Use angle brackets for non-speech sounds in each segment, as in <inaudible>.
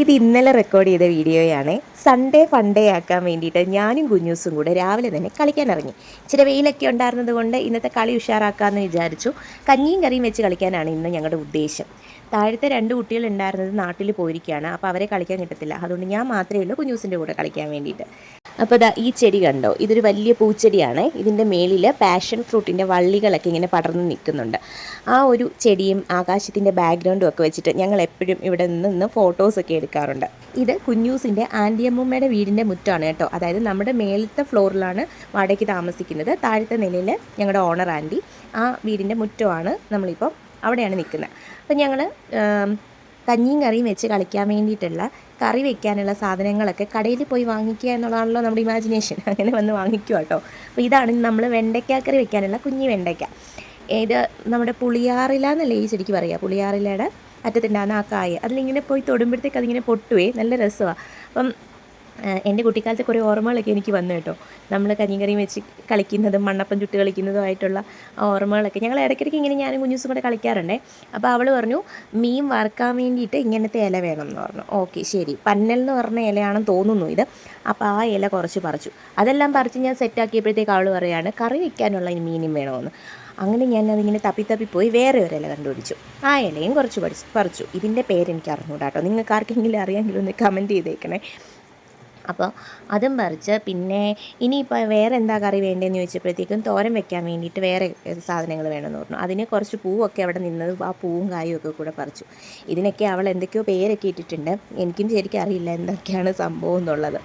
ഇത് ഇന്നലെ റെക്കോർഡ് ചെയ്ത വീഡിയോയാണ്. സൺഡേ ഫൺഡേ ആക്കാൻ വേണ്ടിയിട്ട് ഞാനും കുഞ്ഞൂസും കൂടെ രാവിലെ തന്നെ കളിക്കാൻ ഇറങ്ങി. ഇച്ചിരി വെയിലൊക്കെ ഉണ്ടായിരുന്നത് കൊണ്ട് ഇന്നത്തെ കളി ഉഷാറാക്കാമെന്ന് വിചാരിച്ചു. കഞ്ഞിയും കറിയും വെച്ച് കളിക്കാനാണ് ഇന്ന് ഞങ്ങളുടെ ഉദ്ദേശം. താഴത്തെ രണ്ട് കുട്ടികൾ ഉണ്ടായിരുന്നത് നാട്ടിൽ പോയിരിക്കുകയാണ്. അപ്പോൾ അവരെ കളിക്കാൻ കിട്ടത്തില്ല. അതുകൊണ്ട് ഞാൻ മാത്രമേ ഉള്ളൂ കുഞ്ഞൂസിന്റെ കൂടെ കളിക്കാൻ വേണ്ടിയിട്ട്. അപ്പോൾ ഇതാ ഈ ചെടി കണ്ടോ? ഇതൊരു വലിയ പൂച്ചെടിയാണ്. ഇതിന്റെ മേളിൽ പാഷൻ ഫ്രൂട്ടിന്റെ വള്ളികളൊക്കെ ഇങ്ങനെ പടർന്ന് നിൽക്കുന്നുണ്ട്. ആ ഒരു ചെടിയും ആകാശത്തിന്റെ ബാക്ക്ഗ്രൗണ്ടും ഒക്കെ വെച്ചിട്ട് ഞങ്ങൾ എപ്പോഴും ഇവിടെ നിന്ന് ഫോട്ടോസൊക്കെ എടുക്കാറുണ്ട്. ഇത് കുഞ്ഞൂസിന്റെ ആന്റിയമ്മൂമ്മയുടെ വീടിന്റെ മുറ്റമാണ് കേട്ടോ. അതായത് നമ്മുടെ മേലത്തെ ഫ്ലോറിലാണ് വാടകയ്ക്ക് താമസിക്കുന്നത്. താഴത്തെ നിലയിൽ ഞങ്ങളുടെ ഓണർ ആന്റി ആ വീടിന്റെ മുറ്റമാണ് നമ്മളിപ്പോൾ അവിടെയാണ് നിൽക്കുന്നത്. അപ്പം ഞങ്ങൾ കഞ്ഞിയും കറിയും വെച്ച് കളിക്കാൻ വേണ്ടിയിട്ടുള്ള കറി വെക്കാനുള്ള സാധനങ്ങളൊക്കെ കടയിൽ പോയി വാങ്ങിക്കുക എന്നുള്ളതാണല്ലോ നമ്മുടെ ഇമാജിനേഷൻ <laughs> അങ്ങനെ വന്ന് വാങ്ങിക്കുക കേട്ടോ. അപ്പോൾ ഇതാണ് നമ്മൾ വെണ്ടയ്ക്ക കറി വെക്കാനുള്ള കുഞ്ഞി വെണ്ടയ്ക്ക. ഏത് നമ്മുടെ പുളിയാറില എന്നല്ലേ ഈ ചെടിക്ക് പറയുക പുളിയാറിലയുടെ അറ്റത്തുണ്ടാകുന്ന ആ കായ. അതിലിങ്ങനെ പോയി തൊടുമ്പോഴത്തേക്ക് അതിങ്ങനെ പൊട്ടുവേ. നല്ല രസമാണ് അപ്പം എന്റെ കുട്ടിക്കാലത്തെ കുറേ ഓർമ്മകളൊക്കെ എനിക്ക് വന്നു കേട്ടോ. നമ്മൾ കഞ്ഞിക്കറിയും വെച്ച് കളിക്കുന്നതും മണ്ണപ്പം ചുട്ട് കളിക്കുന്നതുമായിട്ടുള്ള ഓർമ്മകളൊക്കെ. ഞങ്ങൾ ഇടയ്ക്കിടയ്ക്ക് ഇങ്ങനെ ഞാനും കുഞ്ഞൂസും കൂടെ കളിക്കാറുണ്ടേ. അപ്പോൾ അവൾ പറഞ്ഞു മീൻ വറുക്കാൻ വേണ്ടിയിട്ട് ഇങ്ങനത്തെ ഇല വേണം എന്ന് പറഞ്ഞു. ഓക്കെ ശരി. പന്നൽ എന്ന് പറഞ്ഞ ഇലയാണെന്ന് തോന്നുന്നു ഇത്. അപ്പോൾ ആ ഇല കുറച്ച് പറിച്ചു. അതെല്ലാം പറിച്ച് ഞാൻ സെറ്റാക്കിയപ്പോഴത്തേക്ക് അവൾ പറയുകയാണ് കറി വയ്ക്കാനുള്ള മീനും വേണമെന്ന് അങ്ങനെ ഞാൻ അതിങ്ങനെ തപ്പി തപ്പി പോയി വേറെ ഒരു ഇല കണ്ടുപിടിച്ചു. ആ ഇലയും കുറച്ച് പഠിച്ചു പറിച്ചു. ഇതിന്റെ പേരെനിക്ക് അറിഞ്ഞുകൂടാട്ടോ കേട്ടോ നിങ്ങൾക്ക് ആർക്കെങ്കിലും അറിയാമെങ്കിലും ഒന്ന് കമന്റ് ചെയ്തേക്കണേ. അപ്പോൾ അതും പറിച്ച് പിന്നെ ഇനിയിപ്പോൾ വേറെ എന്താ കറി വേണ്ടതെന്ന് ചോദിച്ചപ്പോഴത്തേക്കും തോരൻ വെക്കാൻ വേണ്ടിയിട്ട് വേറെ സാധനങ്ങൾ വേണമെന്ന് പറഞ്ഞു. അതിന് കുറച്ച് പൂവൊക്കെ അവിടെ നിന്നത് ആ പൂവും കായും ഒക്കെ കൂടെ പറിച്ചു. ഇതിനൊക്കെ അവൾ എന്തൊക്കെയോ പേരൊക്കെ ഇട്ടിട്ടുണ്ട്. എനിക്കും ശരിക്കും അറിയില്ല എന്തൊക്കെയാണ് സംഭവം എന്നുള്ളത്.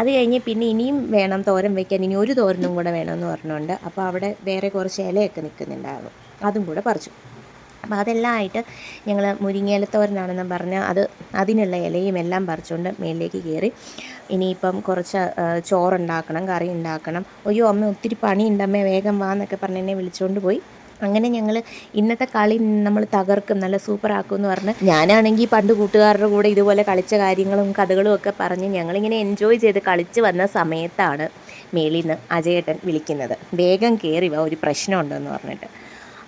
അത് കഴിഞ്ഞ് പിന്നെ ഇനിയും വേണം തോരൻ വെക്കാൻ. ഇനി ഒരു തോരനും കൂടെ വേണമെന്ന് പറഞ്ഞുകൊണ്ട് അപ്പോൾ അവിടെ വേറെ കുറച്ച് ഇലയൊക്കെ നിൽക്കുന്നുണ്ടായിരുന്നു. അതും കൂടെ പറിച്ചു. അപ്പോൾ അതെല്ലാം ആയിട്ട് ഞങ്ങൾ മുരിങ്ങയിലത്തോരനാണെന്ന് പറഞ്ഞ് അത് അതിനുള്ള ഇലയും എല്ലാം പറിച്ചുകൊണ്ട് മേളിലേക്ക് കയറി ഇനിയിപ്പം കുറച്ച് ചോറുണ്ടാക്കണം കറി ഉണ്ടാക്കണം. അയ്യോ അമ്മ ഒത്തിരി പണിയുണ്ട് അമ്മ വേഗം വാ എന്നൊക്കെ പറഞ്ഞ് എന്നെ വിളിച്ചുകൊണ്ട് പോയി. അങ്ങനെ ഞങ്ങൾ ഇന്നത്തെ കളി നമ്മൾ തകർക്കും നല്ല സൂപ്പറാക്കും എന്ന് പറഞ്ഞ് ഞാനാണെങ്കിൽ പണ്ട് കൂട്ടുകാരുടെ കൂടെ ഇതുപോലെ കളിച്ച കാര്യങ്ങളും കഥകളും ഒക്കെ പറഞ്ഞ് ഞങ്ങളിങ്ങനെ എൻജോയ് ചെയ്ത് കളിച്ച് വന്ന സമയത്താണ് മേളിൽ നിന്ന് അജയേട്ടൻ വിളിക്കുന്നത്. വേഗം കയറി വാ ഒരു പ്രശ്നമുണ്ടെന്ന് പറഞ്ഞിട്ട്.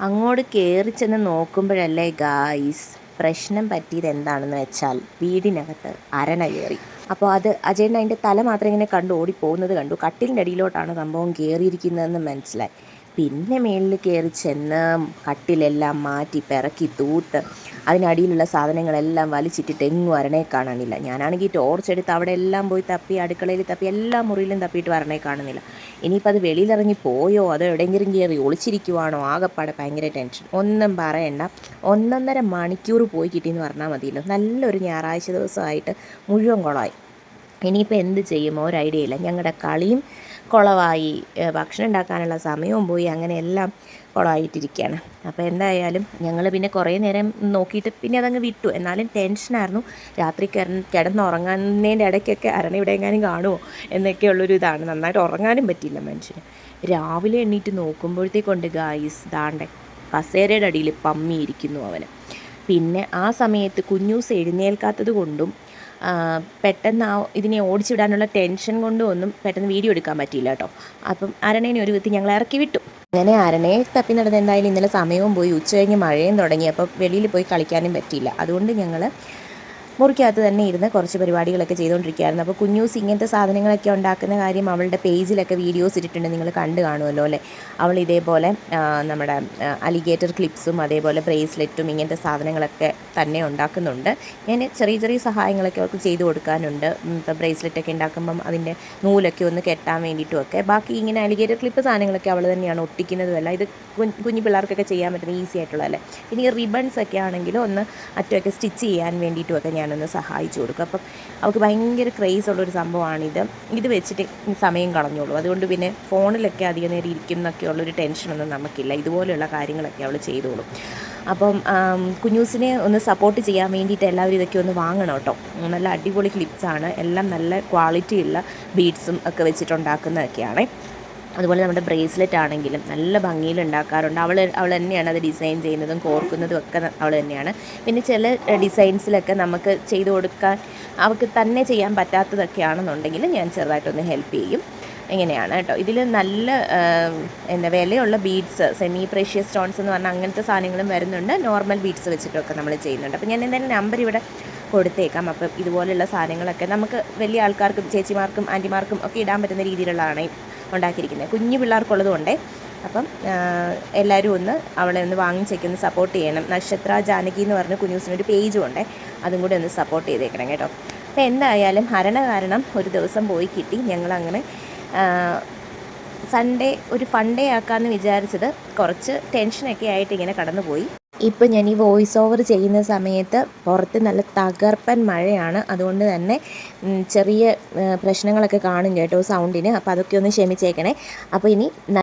അങ്ങോട്ട് കയറി ചെന്ന് നോക്കുമ്പോഴല്ലേ ഗായ്സ് പ്രശ്നം പറ്റിയത് എന്താണെന്ന് വെച്ചാൽ വീടിനകത്ത് അരണ കയറി. അപ്പോൾ അത് അജയൻ അതിന്റെ തല മാത്രം ഇങ്ങനെ കണ്ട് ഓടിപ്പോകുന്നത് കണ്ടു. കട്ടിലിന്റെ അടിയിലോട്ടാണ് സംഭവം കയറിയിരിക്കുന്നതെന്ന് മനസ്സിലായി. പിന്നെ മേളിൽ കയറി ചെന്ന് കട്ടിലെല്ലാം മാറ്റി പിറക്കി തൂത്ത് അതിനടിയിലുള്ള സാധനങ്ങളെല്ലാം വലിച്ചിട്ടിട്ട് എങ്ങും അരണേ കാണാനില്ല. ഞാനാണെങ്കിൽ ടോർച്ച് എടുത്ത് അവിടെ എല്ലാം പോയി തപ്പി അടുക്കളയിൽ തപ്പി എല്ലാ മുറിയിലും തപ്പിയിട്ട് വരണേ കാണുന്നില്ല. ഇനിയിപ്പോൾ അത് വെളിയിലിറങ്ങി പോയോ? അതോ എവിടെയെങ്കിലും കയറി ഒളിച്ചിരിക്കുവാണോ? ആകെപ്പാടെ ഭയങ്കര ടെൻഷൻ ഒന്നും പറയണ്ട. ഒന്നൊന്നര മണിക്കൂർ പോയി കിട്ടിയെന്ന് പറഞ്ഞാൽ മതിയല്ലോ. നല്ലൊരു ഞായറാഴ്ച ദിവസമായിട്ട് മുഴുവൻ കുളമായി. ഇനിയിപ്പോൾ എന്ത് ചെയ്യും? ഒരു ഐഡിയ ഇല്ല. ഞങ്ങളുടെ കളിയും കുളമായി ഭക്ഷണം ഉണ്ടാക്കാനുള്ള സമയവും പോയി അങ്ങനെ എല്ലാം കുളമായിട്ടിരിക്കുകയാണ് അപ്പോൾ എന്തായാലും ഞങ്ങൾ പിന്നെ കുറേ നേരം നോക്കിയിട്ട് പിന്നെ അതങ്ങ് വിട്ടു. എന്നാലും ടെൻഷനായിരുന്നു രാത്രി കിടന്ന് കിടന്നുറങ്ങുന്നതിന്റെ ഇടയ്ക്കൊക്കെ അരണ ഇവിടെ എങ്ങാനും കാണുമോ എന്നൊക്കെയുള്ളൊരു ഇതാണ്. നന്നായിട്ട് ഉറങ്ങാനും പറ്റില്ല മനുഷ്യന്. രാവിലെ എണ്ണീറ്റ് നോക്കുമ്പോഴത്തേക്കൊണ്ട് ഗായ്സ് ദാണ്ടെ കസേരയുടെ അടിയിൽ പമ്മിയിരിക്കുന്നു അവന്. പിന്നെ ആ സമയത്ത് കുഞ്ഞൂസ് എഴുന്നേൽക്കാത്തത് കൊണ്ടും പെട്ടെന്ന് ആ ഇതിനെ ഓടിച്ചിടാനുള്ള ടെൻഷൻ കൊണ്ടും ഒന്നും പെട്ടെന്ന് വീഡിയോ എടുക്കാൻ പറ്റിയില്ല കേട്ടോ. അപ്പം അരണേനെ ഒരു വിധത്തിൽ ഞങ്ങൾ ഇറക്കി വിട്ടു. അങ്ങനെ അരണയെ തപ്പി നടന്ന് എന്തായാലും ഇന്നലെ സമയവും പോയി. ഉച്ച കഴിഞ്ഞ് മഴയും തുടങ്ങി. അപ്പോൾ വെളിയിൽ പോയി കളിക്കാനും പറ്റിയില്ല. അതുകൊണ്ട് ഞങ്ങൾ മുറിക്കകത്ത് തന്നെ ഇരുന്ന് കുറച്ച് പരിപാടികളൊക്കെ ചെയ്തുകൊണ്ടിരിക്കുകയായിരുന്നു അപ്പോൾ കുഞ്ഞൂസ് ഇങ്ങനത്തെ സാധനങ്ങളൊക്കെ ഉണ്ടാക്കുന്ന കാര്യം അവളുടെ പേജിലൊക്കെ വീഡിയോസ് ഇട്ടിട്ടുണ്ട്. നിങ്ങൾ കണ്ടു കാണുമല്ലോ അല്ലേ? അവൾ ഇതേപോലെ നമ്മുടെ അലിഗേറ്റർ ക്ലിപ്സും അതേപോലെ ബ്രേസ്ലെറ്റും ഇങ്ങനത്തെ സാധനങ്ങളൊക്കെ തന്നെ ഉണ്ടാക്കുന്നുണ്ട്. ഞാൻ ചെറിയ ചെറിയ സഹായങ്ങളൊക്കെ അവർക്ക് ചെയ്തു കൊടുക്കാനുണ്ട്. ഇപ്പോൾ ബ്രേസ്ലെറ്റൊക്കെ ഉണ്ടാക്കുമ്പം അതിന്റെ നൂലൊക്കെ ഒന്ന് കെട്ടാൻ വേണ്ടിയിട്ടുമൊക്കെ. ബാക്കി ഇങ്ങനെ അലിഗേറ്റർ ക്ലിപ്പ് സാധനങ്ങളൊക്കെ അവൾ തന്നെയാണ് ഒട്ടിക്കുന്നതുമല്ല. ഇത് കുഞ്ഞ് പിള്ളേർക്കൊക്കെ ചെയ്യാൻ പറ്റുന്ന ഈസി ആയിട്ടുള്ളതല്ലേ ഈ റിബൺസ് ഒക്കെ ആണെങ്കിലും ഒന്ന് അറ്റമൊക്കെ സ്റ്റിച്ച് ചെയ്യാൻ വേണ്ടിയിട്ടുമൊക്കെ ഞാനൊന്ന് സഹായിച്ചു കൊടുക്കും. അപ്പം അവൾക്ക് ഭയങ്കര ക്രേസ് ഉള്ളൊരു സംഭവമാണിത്. ഇത് വെച്ചിട്ട് സമയം കളഞ്ഞോളൂ. അതുകൊണ്ട് പിന്നെ ഫോണിലൊക്കെ അധികം നേരം ഇരിക്കും എന്നൊക്കെ ഉള്ളൊരു ടെൻഷനൊന്നും നമുക്കില്ല. ഇതുപോലെയുള്ള കാര്യങ്ങളൊക്കെ അവൾ ചെയ്തോളും. അപ്പം കുഞ്ഞൂസിനെ ഒന്ന് സപ്പോർട്ട് ചെയ്യാൻ വേണ്ടിയിട്ട് എല്ലാവരും ഇതൊക്കെ ഒന്ന് വാങ്ങണം കേട്ടോ. നല്ല അടിപൊളി ക്ലിപ്സാണ് എല്ലാം നല്ല ക്വാളിറ്റിയുള്ള ബീഡ്സും ഒക്കെ വെച്ചിട്ടുണ്ടാക്കുന്നതൊക്കെയാണ്. അതുപോലെ നമ്മുടെ ബ്രേസ്ലെറ്റ് ആണെങ്കിലും നല്ല ഭംഗിയിൽ ഉണ്ടാക്കാറുണ്ട്. അവൾ അവൾ തന്നെയാണ് അത് ഡിസൈൻ ചെയ്യുന്നതും കോർക്കുന്നതും ഒക്കെ അവൾ തന്നെയാണ്. പിന്നെ ചില ഡിസൈൻസിലൊക്കെ നമുക്ക് ചെയ്തു കൊടുക്കാൻ അവൾക്ക് തന്നെ ചെയ്യാൻ പറ്റാത്തതൊക്കെ ആണെന്നുണ്ടെങ്കിൽ ഞാൻ ചെറുതായിട്ടൊന്ന് ഹെൽപ്പ് ചെയ്യും. ഇങ്ങനെയാണ് കേട്ടോ. ഇതിൽ നല്ല എന്താ വിലയുള്ള ബീഡ്സ് സെമി പ്രഷ്യസ് സ്റ്റോൺസ് എന്ന് പറഞ്ഞാൽ അങ്ങനത്തെ സാധനങ്ങളും വരുന്നുണ്ട്. നോർമൽ ബീഡ്സ് വെച്ചിട്ടൊക്കെ നമ്മൾ ചെയ്യുന്നുണ്ട്. അപ്പോൾ ഞാൻ എന്തായാലും നമ്പർ ഇവിടെ കൊടുത്തേക്കാം. അപ്പം ഇതുപോലെയുള്ള സാധനങ്ങളൊക്കെ നമുക്ക് വലിയ ആൾക്കാർക്കും ചേച്ചിമാർക്കും ആന്റിമാർക്കും ഒക്കെ ഇടാൻ പറ്റുന്ന രീതിയിലുള്ളതാണ്. ഉണ്ടാക്കിയിരിക്കുന്നത്. കുഞ്ഞു പിള്ളേർക്കുള്ളത് കൊണ്ടേ അപ്പം എല്ലാവരും ഒന്ന് അവളെ ഒന്ന് വാങ്ങിച്ചേക്കൊന്ന് സപ്പോർട്ട് ചെയ്യണം. നക്ഷത്ര ജാനകി എന്ന് പറഞ്ഞ കുഞ്ഞൂസിനൊരു പേജും ഉണ്ട് അതും കൂടി ഒന്ന് സപ്പോർട്ട് ചെയ്തേക്കണം കേട്ടോ. അപ്പോൾ എന്തായാലും ഹരണ കാരണം ഒരു ദിവസം പോയി കിട്ടി. ഞങ്ങളങ്ങനെ സൺഡേ ഒരു ഫണ്ടേ ആക്കാമെന്ന് വിചാരിച്ചത് കുറച്ച് ടെൻഷനൊക്കെ ആയിട്ട് ഇങ്ങനെ കടന്നുപോയി. ഇപ്പം ഞാൻ ഈ വോയിസ് ഓവർ ചെയ്യുന്ന സമയത്ത് പുറത്ത് നല്ല തകർപ്പൻ മഴയാണ്. അതുകൊണ്ട് തന്നെ ചെറിയ പ്രശ്നങ്ങളൊക്കെ കാണും കേട്ടോ സൗണ്ടിന് അപ്പോൾ അതൊക്കെ ഒന്ന് ക്ഷമിച്ചേക്കണേ. അപ്പോൾ ഇനി